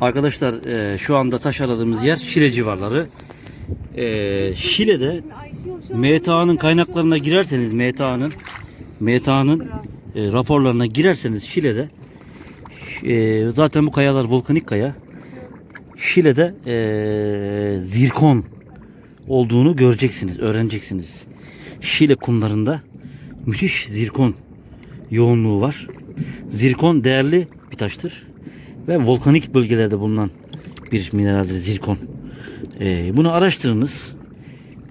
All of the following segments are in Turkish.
Arkadaşlar e, şu anda taş aradığımız yer Şile civarları. E, Şile'de MTA'nın kaynaklarına girerseniz MTA'nın MTA'nın e, raporlarına girerseniz Şile'de e, zaten bu kayalar volkanik kaya. Şile'de e, zirkon olduğunu göreceksiniz, öğreneceksiniz. Şile kumlarında müthiş zirkon yoğunluğu var. Zirkon değerli bir taştır ve volkanik bölgelerde bulunan bir mineraldir zirkon. Ee, bunu araştırınız.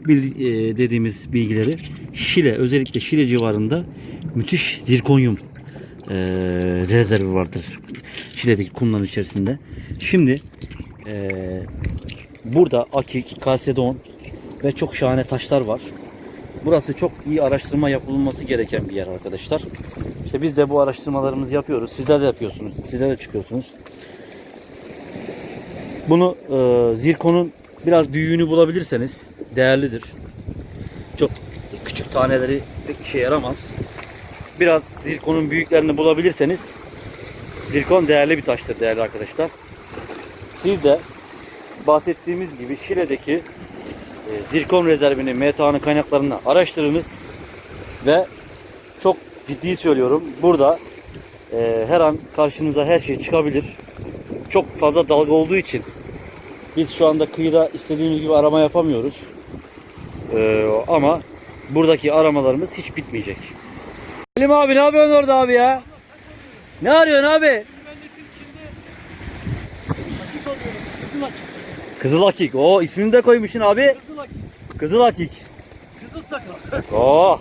Bil, e, dediğimiz bilgileri Şile özellikle Şile civarında müthiş zirkonyum e, rezervi vardır. Şile'deki kumların içerisinde. Şimdi e, burada akik, kalsedon ve çok şahane taşlar var. Burası çok iyi araştırma yapılması gereken bir yer arkadaşlar. İşte biz de bu araştırmalarımızı yapıyoruz. Sizler de yapıyorsunuz. Sizler de çıkıyorsunuz. Bunu e, zirkonun biraz büyüğünü bulabilirseniz değerlidir. Çok küçük taneleri pek işe yaramaz. Biraz zirkonun büyüklerini bulabilirseniz zirkon değerli bir taştır değerli arkadaşlar. Siz de bahsettiğimiz gibi Şile'deki e, zirkon rezervini, meta'nın kaynaklarını araştırınız ve çok ciddi söylüyorum burada e, her an karşınıza her şey çıkabilir. Çok fazla dalga olduğu için biz şu anda kıyıda istediğimiz gibi arama yapamıyoruz. E, ama buradaki aramalarımız hiç bitmeyecek. Selim abi ne yapıyorsun orada abi ya? Ne arıyorsun abi? Kızıl Akik. O ismini de koymuşsun abi. Kızıl Akik. Kızıl sakal. Oh.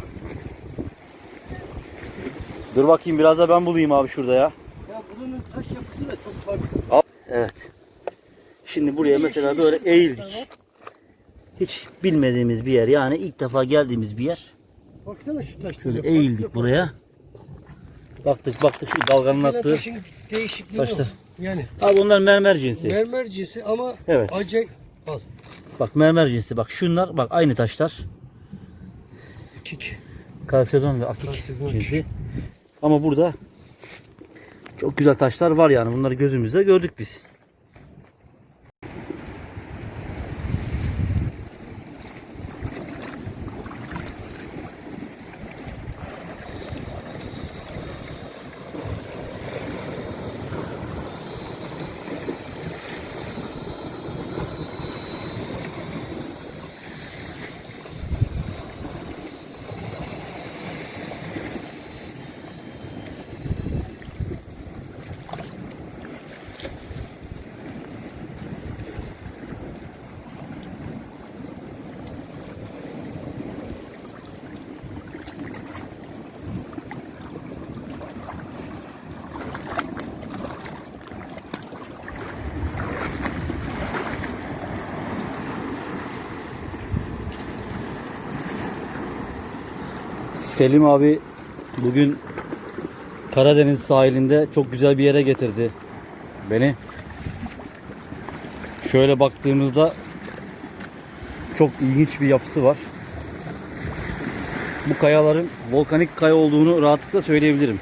Dur bakayım biraz da ben bulayım abi şurada ya. Ya bunun taş yapısı da çok farklı. Evet. Şimdi buraya mesela böyle eğildik. Hiç bilmediğimiz bir yer yani ilk defa geldiğimiz bir yer. Baksana şu taş. Şöyle eğildik buraya. Baktık baktık şu dalganın attığı. taşın değişikliği Taşlar. Yani Abi onlar mermer cinsi. mermer cinsi ama Evet. acayip. Al. Bak mermer cinsi. Bak şunlar bak aynı taşlar. Kik. Kalsedon ve akik Kalsedon. cinsi. Ama burada çok güzel taşlar var yani. Bunları gözümüzde gördük biz. Selim abi bugün Karadeniz sahilinde çok güzel bir yere getirdi beni. Şöyle baktığımızda çok ilginç bir yapısı var. Bu kayaların volkanik kaya olduğunu rahatlıkla söyleyebilirim.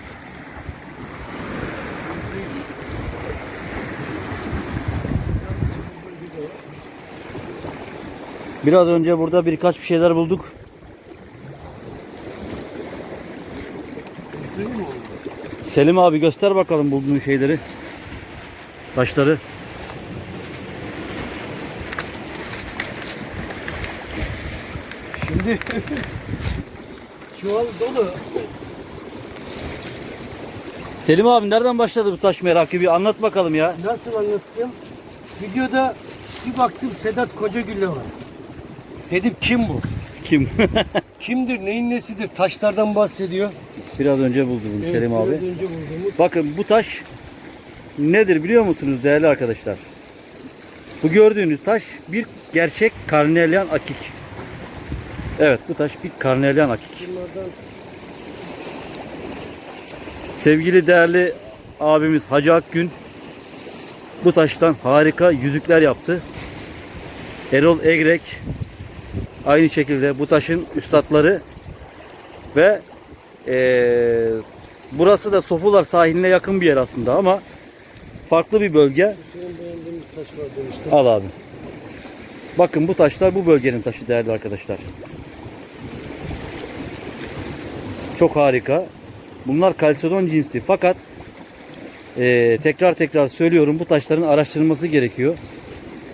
Biraz önce burada birkaç bir şeyler bulduk. Selim abi göster bakalım bulduğun şeyleri. Taşları. Şimdi çuval dolu. Selim abi nereden başladı bu taş merakı bir anlat bakalım ya. Nasıl anlatacağım? Videoda bir baktım Sedat Kocagül'le var. Dedim kim bu? Kim? Kimdir, neyin nesidir? Taşlardan bahsediyor. Biraz önce buldu bunu Selim Evet, abi. biraz önce bulduğumuz. Bakın bu taş nedir biliyor musunuz değerli arkadaşlar? Bu gördüğünüz taş bir gerçek karnelian akik. Evet bu taş bir karnelian akik. Bunlardan Sevgili değerli abimiz Hacı Akgün bu taştan harika yüzükler yaptı. Erol Egrek aynı şekilde bu taşın üstadları ve eee, burası da Sofular sahiline yakın bir yer aslında ama farklı bir bölge. Al abi. Bakın bu taşlar bu bölgenin taşı değerli arkadaşlar. Çok harika. Bunlar kalsedon cinsi fakat eee, tekrar tekrar söylüyorum bu taşların araştırılması gerekiyor.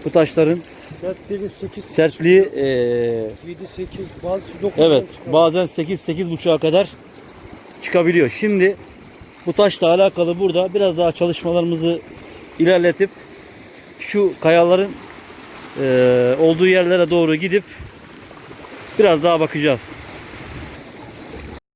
Bu taşların Sertliği 8 sertliği eee 7 8 bazı 9 evet bazen 8 8.5'a kadar çıkabiliyor. Şimdi bu taşla alakalı burada biraz daha çalışmalarımızı ilerletip şu kayaların eee, olduğu yerlere doğru gidip biraz daha bakacağız.